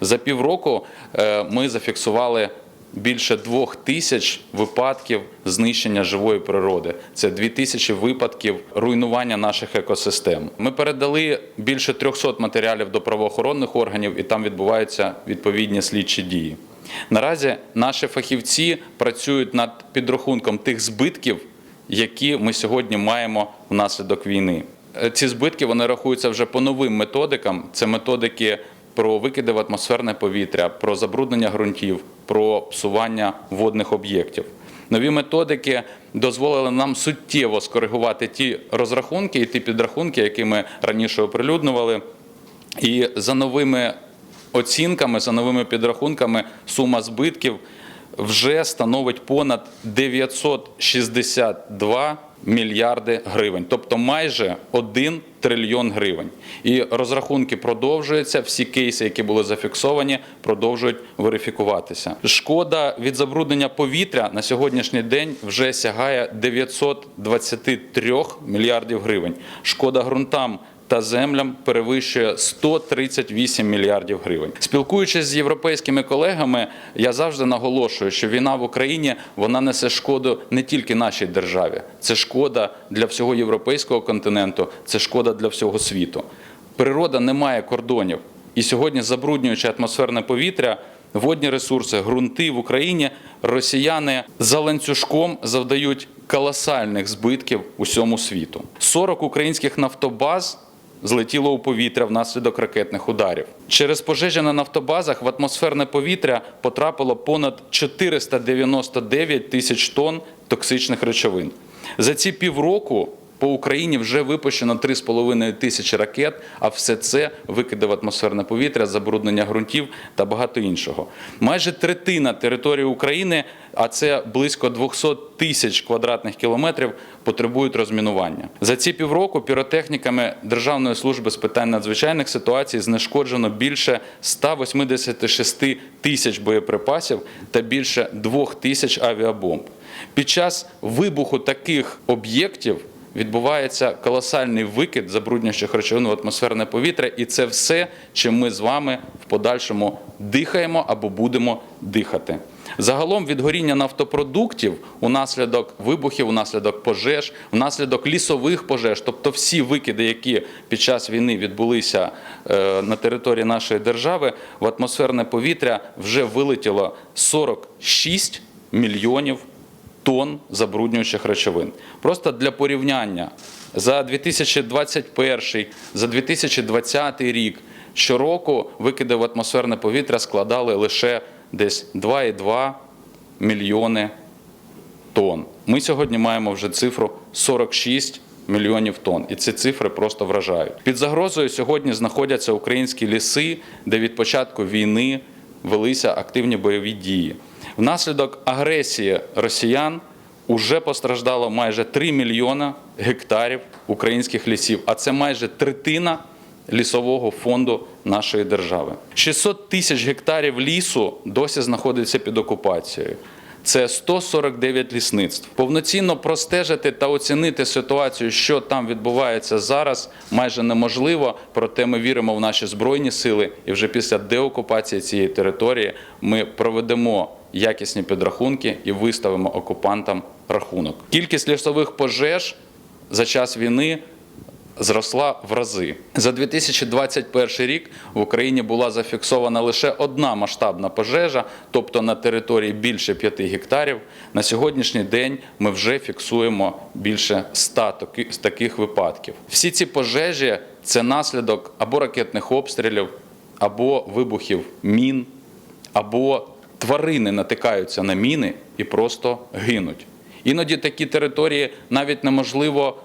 За півроку е, ми зафіксували більше двох тисяч випадків знищення живої природи. Це дві тисячі випадків руйнування наших екосистем. Ми передали більше 300 матеріалів до правоохоронних органів, і там відбуваються відповідні слідчі дії. Наразі наші фахівці працюють над підрахунком тих збитків, які ми сьогодні маємо внаслідок війни. Е, Ці збитки вони рахуються вже по новим методикам. Це методики про викиди в атмосферне повітря, про забруднення ґрунтів, про псування водних об'єктів. Нові методики дозволили нам суттєво скоригувати ті розрахунки і ті підрахунки, які ми раніше оприлюднювали. І за новими оцінками, за новими підрахунками, сума збитків вже становить понад 962 мільярди гривень, тобто майже 1 трильйон гривень. І розрахунки продовжуються. Всі кейси, які були зафіксовані, продовжують верифікуватися. Шкода від забруднення повітря на сьогоднішній день вже сягає 923 мільярдів гривень. Шкода ґрунтам та землям перевищує 138 мільярдів гривень. Спілкуючись з європейськими колегами, я завжди наголошую, що війна в Україні вона несе шкоду не тільки нашій державі, це шкода для всього європейського континенту, це шкода для всього світу. Природа не має кордонів, і сьогодні, забруднюючи атмосферне повітря. Водні ресурси, ґрунти в Україні росіяни за ланцюжком завдають колосальних збитків усьому світу. 40 українських нафтобаз злетіло у повітря внаслідок ракетних ударів. Через пожежі на нафтобазах в атмосферне повітря потрапило понад 499 тисяч тонн токсичних речовин. За ці півроку по Україні вже випущено 3,5 тисячі ракет, а все це викиди в атмосферне повітря, забруднення ґрунтів та багато іншого. Майже третина території України, а це близько 200 тисяч квадратних кілометрів, потребують розмінування. За ці півроку піротехніками Державної служби з питань надзвичайних ситуацій знешкоджено більше 186 тисяч боєприпасів та більше 2 тисяч авіабомб. Під час вибуху таких об'єктів відбувається колосальний викид забруднюючих речовин в атмосферне повітря, і це все, чим ми з вами в подальшому дихаємо або будемо дихати. Загалом від горіння нафтопродуктів унаслідок вибухів, унаслідок пожеж, внаслідок лісових пожеж, тобто всі викиди, які під час війни відбулися е, на території нашої держави, в атмосферне повітря вже вилетіло 46 мільйонів тонн забруднюючих речовин. Просто для порівняння за 2021, за 2020 рік щороку викиди в атмосферне повітря складали лише десь 2,2 мільйони тонн. Ми сьогодні маємо вже цифру 46 мільйонів тонн, і ці цифри просто вражають. Під загрозою сьогодні знаходяться українські ліси, де від початку війни велися активні бойові дії. Внаслідок агресії росіян уже постраждало майже 3 мільйона гектарів українських лісів, а це майже третина лісового фонду нашої держави. 600 тисяч гектарів лісу досі знаходиться під окупацією. Це 149 лісництв. Повноцінно простежити та оцінити ситуацію, що там відбувається зараз, майже неможливо. Проте ми віримо в наші збройні сили, і вже після деокупації цієї території ми проведемо якісні підрахунки і виставимо окупантам рахунок. Кількість лісових пожеж за час війни зросла в рази. За 2021 рік в Україні була зафіксована лише одна масштабна пожежа, тобто на території більше 5 гектарів. На сьогоднішній день ми вже фіксуємо більше 100 таких випадків. Всі ці пожежі це наслідок або ракетних обстрілів, або вибухів мін, або тварини натикаються на міни і просто гинуть. Іноді такі території навіть неможливо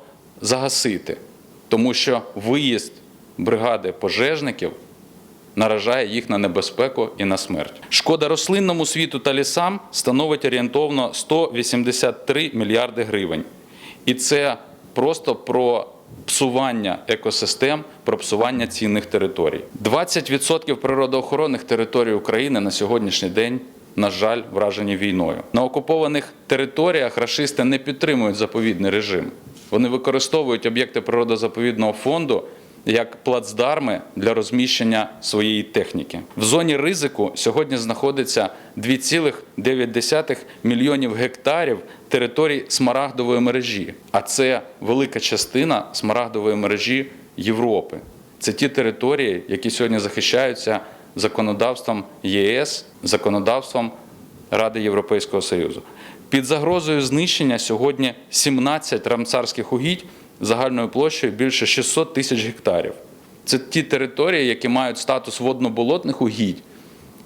загасити, тому що виїзд бригади пожежників наражає їх на небезпеку і на смерть. Шкода рослинному світу та лісам становить орієнтовно 183 мільярди гривень. І це просто про псування екосистем, про псування цінних територій. 20% природоохоронних територій України на сьогоднішній день. На жаль, вражені війною на окупованих територіях рашисти не підтримують заповідний режим. Вони використовують об'єкти природозаповідного фонду як плацдарми для розміщення своєї техніки. В зоні ризику сьогодні знаходиться 2,9 мільйонів гектарів територій смарагдової мережі, а це велика частина смарагдової мережі Європи. Це ті території, які сьогодні захищаються законодавством ЄС, законодавством Ради Європейського Союзу. Під загрозою знищення сьогодні 17 рамсарських угідь загальною площею більше 600 тисяч гектарів. Це ті території, які мають статус водно-болотних угідь,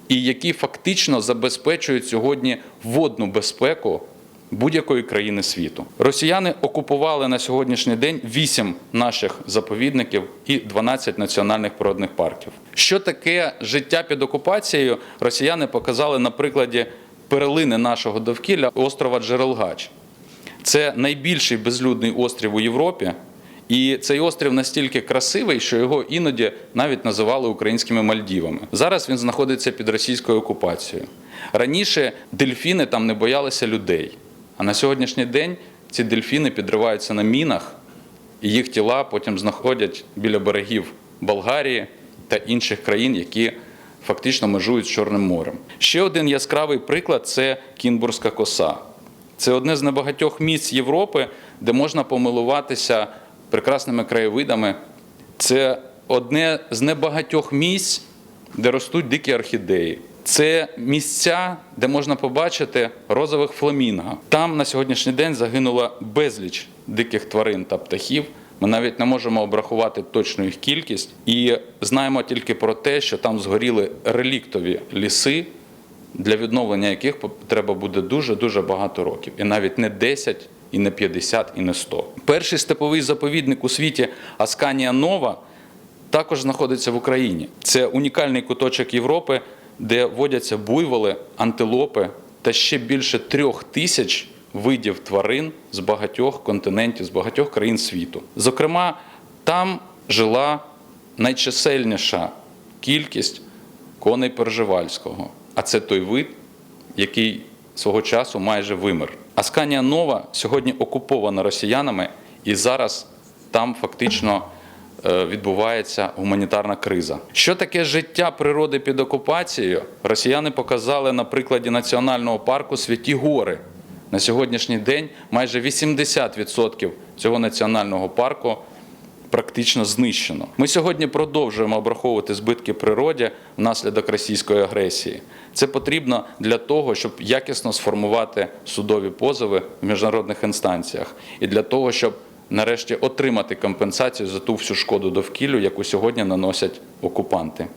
і які фактично забезпечують сьогодні водну безпеку будь-якої країни світу. Росіяни окупували на сьогоднішній день 8 наших заповідників і 12 національних природних парків. Що таке життя під окупацією? Росіяни показали на прикладі перлини нашого довкілля острова Джерелгач. Це найбільший безлюдний острів у Європі. І цей острів настільки красивий, що його іноді навіть називали українськими Мальдівами. Зараз він знаходиться під російською окупацією. Раніше дельфіни там не боялися людей. А на сьогоднішній день ці дельфіни підриваються на мінах, і їх тіла потім знаходять біля берегів Болгарії та інших країн, які фактично межують з Чорним морем. Ще один яскравий приклад це Кінбурзька коса. Це одне з небагатьох місць Європи, де можна помилуватися прекрасними краєвидами. Це одне з небагатьох місць, де ростуть дикі орхідеї. Це місця, де можна побачити розових фламінго. Там на сьогоднішній день загинуло безліч диких тварин та птахів. Ми навіть не можемо обрахувати точну їх кількість і знаємо тільки про те, що там згоріли реліктові ліси, для відновлення яких треба буде дуже дуже багато років, і навіть не 10, і не 50, і не 100. Перший степовий заповідник у світі Асканія Нова також знаходиться в Україні. Це унікальний куточок Європи, де водяться буйволи, антилопи та ще більше трьох тисяч видів тварин з багатьох континентів, з багатьох країн світу. Зокрема, там жила найчисельніша кількість коней Пержевальського. А це той вид, який свого часу майже вимер. Асканія Нова сьогодні окупована росіянами, і зараз там фактично е, відбувається гуманітарна криза. Що таке життя природи під окупацією? Росіяни показали на прикладі національного парку Святі Гори. На сьогоднішній день майже 80% цього національного парку практично знищено. Ми сьогодні продовжуємо обраховувати збитки природі внаслідок російської агресії. Це потрібно для того, щоб якісно сформувати судові позови в міжнародних інстанціях, і для того, щоб нарешті отримати компенсацію за ту всю шкоду довкіллю, яку сьогодні наносять окупанти.